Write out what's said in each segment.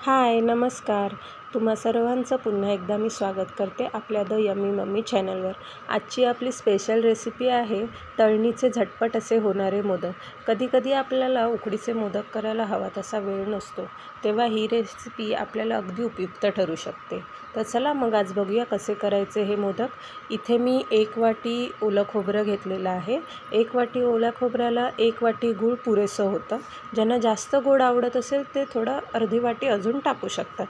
हाय नमस्कार. तुम्हा सर्वांचं पुन्हा एकदा मी स्वागत करते आपल्या द यमी मम्मी चॅनलवर. आजची आपली स्पेशल रेसिपी आहे तळणीचे झटपट असे होणारे मोदक. कधीकधी आपल्याला उकडीचे मोदक करायला हवा तसा वेळ नसतो तेव्हा ही रेसिपी आपल्याला अगदी उपयुक्त ठरू शकते. तर चला मग आज बघूया कसे करायचे हे मोदक. इथे मी एक वाटी ओलं खोबरं घेतलेलं आहे. एक वाटी ओल्या खोबऱ्याला एक वाटी गूळ पुरेसं होतं. ज्यांना जास्त गोड आवडत असेल ते थोडं अर्धी वाटी अजून टाकू शकतात.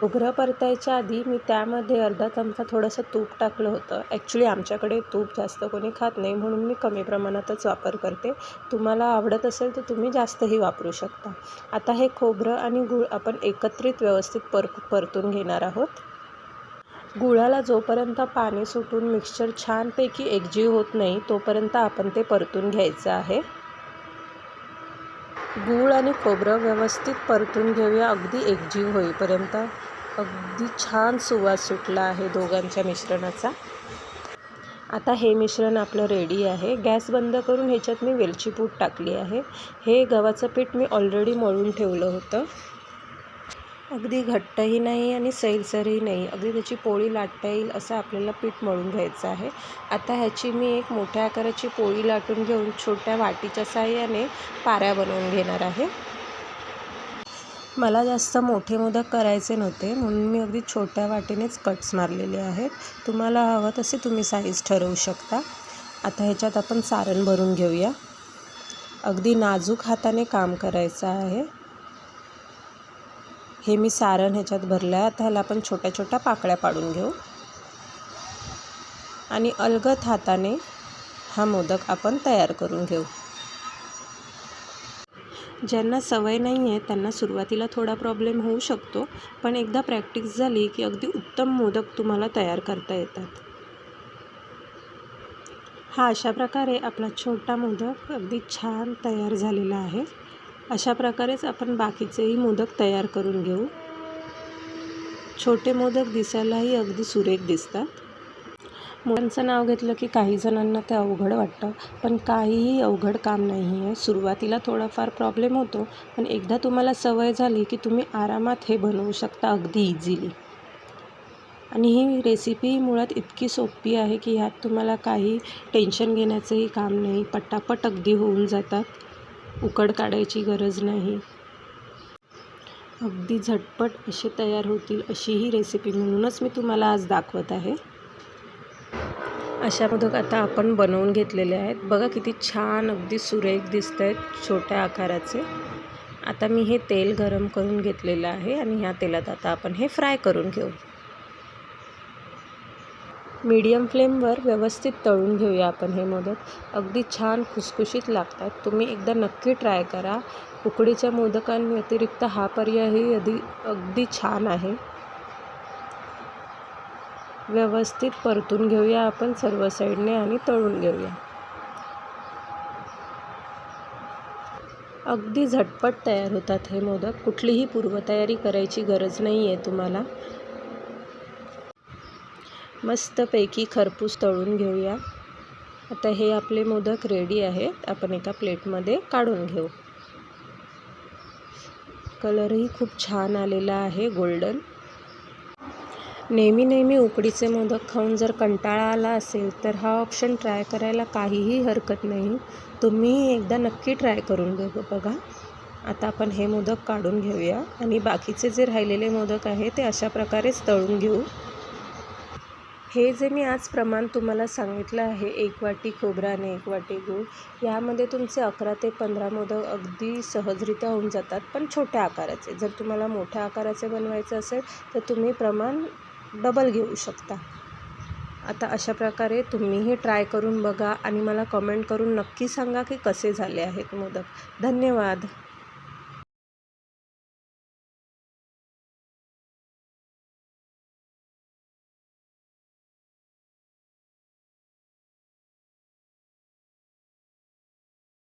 खोबरं परतायच्या आधी मी त्यामध्ये अर्धा चमचा थोडंसं तूप टाकलं होतं. ॲक्च्युली आमच्याकडे तूप जास्त कोणी खात नाही म्हणून मी कमी प्रमाणातच वापर करते. तुम्हाला आवडत असेल तर तुम्ही जास्तही वापरू शकता. आता हे खोबरं आणि गूळ आपण एकत्रित व्यवस्थित पर परतून घेणार आहोत. गुळाला जोपर्यंत पाणी सुटून मिक्सचर छानपैकी एकजीव होत नाही तोपर्यंत आपण ते परतून घ्यायचं आहे. गूळ आणि खोबरं व्यवस्थित परतून घेऊया. अगदी एकजीव होईपर्यंत. अगदी छान सुवास सुटला आहे दोघांच्या मिश्रणाचा. आता हे मिश्रण आपलं रेडी आहे. गॅस बंद करून ह्याच्यात मी वेलची पूड टाकली आहे. हे गव्हाचं पीठ मी ऑलरेडी मळून ठेवलं होतं. अगदी घट्टही नाही आणि सैलसरही नाही. अगदी त्याची पोळी लाटता येईल असं आपल्याला पीठ मळून घ्यायचं आहे. आता ह्याची मी एक मोठ्या आकाराची पोळी लाटून घेऊन छोट्या वाटीच्या साह्याने पाऱ्या बनवून घेणार आहे. मला जास्त मोठे मोदक करायचे नव्हते म्हणून मी अगदी छोट्या वाटीनेच कट्स मारलेले आहेत. तुम्हाला हवं तसे तुम्ही साईज ठरवू शकता. आता ह्याच्यात आपण सारण भरून घेऊया. अगदी नाजूक हाताने काम करायचं आहे. हे मी सारण ह्याच्यात भरलं आहे आता ह्याला आपण छोट्या छोट्या पाकळ्या पाडून घेऊ. आणि अलगद हाताने हा मोदक आपण तयार करून घेऊ. ज्यांना सवय नाही आहे त्यांना सुरुवातीला थोडा प्रॉब्लेम होऊ शकतो पण एकदा प्रॅक्टिस झाली की अगदी उत्तम मोदक तुम्हाला तयार करता येतात. हा अशा प्रकारे आपला छोटा मोदक अगदी छान तयार झालेला आहे. अशा प्रकारेच आपण बाकीचेही मोदक तयार करून घेऊ. छोटे मोदक दिसायलाही अगदी सुरेख दिसतात. मुलांचं नाव घेतलं की काही जणांना ते अवघड वाटतं पण काहीही अवघड काम नाही आहे सुरुवातीला थोडाफार प्रॉब्लेम होतो पण एकदा तुम्हाला सवय झाली की तुम्ही आरामात हे बनवू शकता अगदी इझिली आणि ही रेसिपी मुळात इतकी सोपी आहे की ह्यात तुम्हाला काही टेन्शन घेण्याचंही काम नाही. पटापट अगदी होऊन जातात. उकड काढायची गरज नाही. अगदी झटपट असे तयार होतील अशी ही रेसिपी म्हणूनच मी तुम्हाला आज दाखवत आहे. अशा मोदक आता आपण बनवून घेतलेले आहेत. बघा किती छान अगदी सुरेख दिसत आहेत छोट्या आकाराचे. आता मी हे तेल गरम करून घेतलेलं आहे आणि ह्या तेलात आता आपण हे फ्राय करून घेऊ. मीडियम फ्लेमवर व्यवस्थित तळून घेऊया आपण हे मोदक. अगदी छान खुसखुशीत लागतात. तुम्ही एकदा नक्की ट्राय करा. उकडीच्या मोदकांव्यतिरिक्त हा पर्यायही अधी अगदी छान आहे. व्यवस्थित परतून घेऊया आपण सर्व साईडने आणि तळून घेऊया. अगदी झटपट तयार होतात हे मोदक. कुठलीही पूर्वतयारी करायची गरज नाही आहे तुम्हाला. मस्तपैकी खरपूस तळून घेऊया. आता हे आपले मोदक रेडी आहेत. आपण एका प्लेटमध्ये काढून घेऊ. कलरही खूप छान आलेला आहे गोल्डन. नेहमी नेहमी उकडीचे मोदक खाऊन जर कंटाळा आला असेल तर हा ऑप्शन ट्राय करायला काहीही हरकत नाही. तुम्ही एकदा नक्की ट्राय करून बघ बघा. आता आपण हे मोदक काढून घेऊया. आणि बाकीचे जे राहिलेले मोदक आहे ते अशा प्रकारेच तळून घेऊ. हे जे मी आज प्रमाण तुम्हाला सांगितलं आहे एक वाटी खोबरा आणि एक वाटी गूळ यामध्ये तुमचे अकरा ते पंधरा मोदक अगदी सहजरित्या होऊन जातात पण छोट्या आकाराचे. जर तुम्हाला मोठ्या आकाराचे बनवायचे असेल तर तुम्ही प्रमाण डबल घेऊ शकता. आता अशा प्रकारे तुम्हीही ट्राय करून बघा आणि मला कमेंट करून नक्की सांगा की कसे झाले आहेत मोदक. धन्यवाद.